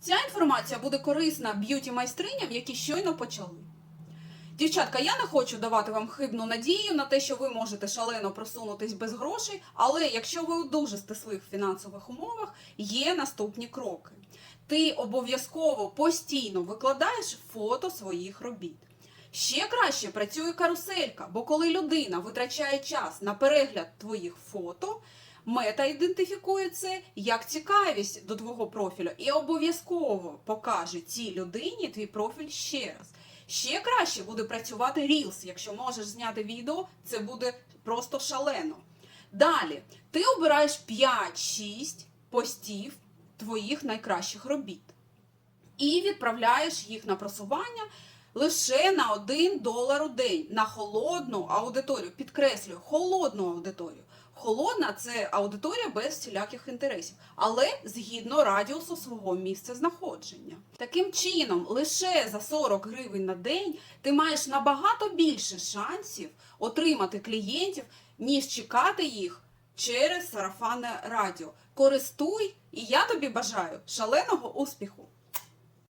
Ця інформація буде корисна б'юті майстриням, які щойно почали. Дівчатка, я не хочу давати вам хибну надію на те, що ви можете шалено просунутись без грошей, але якщо ви у дуже стислих фінансових умовах, є наступні кроки. Ти обов'язково постійно викладаєш фото своїх робіт. Ще краще працює каруселька, бо коли людина витрачає час на перегляд твоїх фото, мета ідентифікує це як цікавість до твого профілю і обов'язково покаже цій людині твій профіль ще раз. Ще краще буде працювати Reels. Якщо можеш зняти відео, це буде просто шалено. Далі, ти обираєш 5-6 постів твоїх найкращих робіт і відправляєш їх на просування лише на 1 долар у день на холодну аудиторію. Підкреслюю, холодну аудиторію. Холодна це аудиторія без всіляких інтересів, але згідно радіусу свого місця знаходження. Таким чином, лише за 40 гривень на день ти маєш набагато більше шансів отримати клієнтів, ніж чекати їх через сарафанне радіо. Користуй, і я тобі бажаю шаленого успіху!